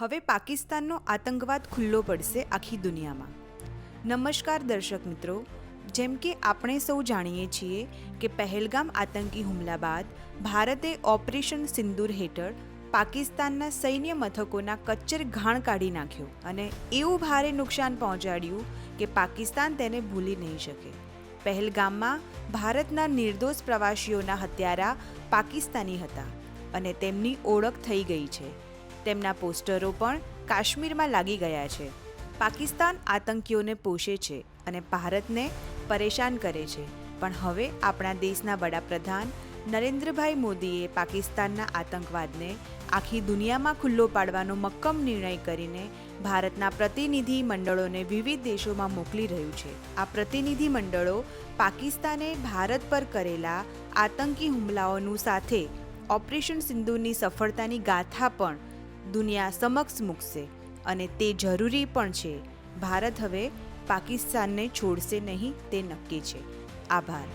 હવે પાકિસ્તાનનો આતંકવાદ ખુલ્લો પડશે આખી દુનિયામાં. નમસ્કાર દર્શક મિત્રો, જેમ કે આપણે સૌ જાણીએ છીએ કે પહેલગામ આતંકી હુમલા બાદ ભારતે ઓપરેશન સિંદૂર હેઠળ પાકિસ્તાનના સૈન્ય મથકોના કચ્ચર ઘાણ કાઢી નાખ્યો અને એવું ભારે નુકસાન પહોંચાડ્યું કે પાકિસ્તાન તેને ભૂલી નહીં શકે. પહેલગામમાં ભારતના નિર્દોષ પ્રવાસીઓના હત્યારા પાકિસ્તાની હતા અને તેમની ઓળખ થઈ ગઈ છે. તેમના પોસ્ટરો પણ કાશ્મીરમાં લાગી ગયા છે. પાકિસ્તાન આતંકીઓને પોષે છે અને ભારતને પરેશાન કરે છે. પણ હવે આપણા દેશના વડાપ્રધાન નરેન્દ્રભાઈ મોદીએ પાકિસ્તાનના આતંકવાદને આખી દુનિયામાં ખુલ્લો પાડવાનો મક્કમ નિર્ણય કરીને ભારતના પ્રતિનિધિ મંડળોને વિવિધ દેશોમાં મોકલી રહ્યું છે. આ પ્રતિનિધિ મંડળો પાકિસ્તાને ભારત પર કરેલા આતંકી હુમલાઓનું સાથે ઓપરેશન સિંધુની સફળતાની ગાથા પણ દુનિયા સમક્ષ મૂકશે અને તે જરૂરી પણ છે. ભારત હવે પાકિસ્તાનને છોડશે નહીં તે નક્કી છે. આભાર.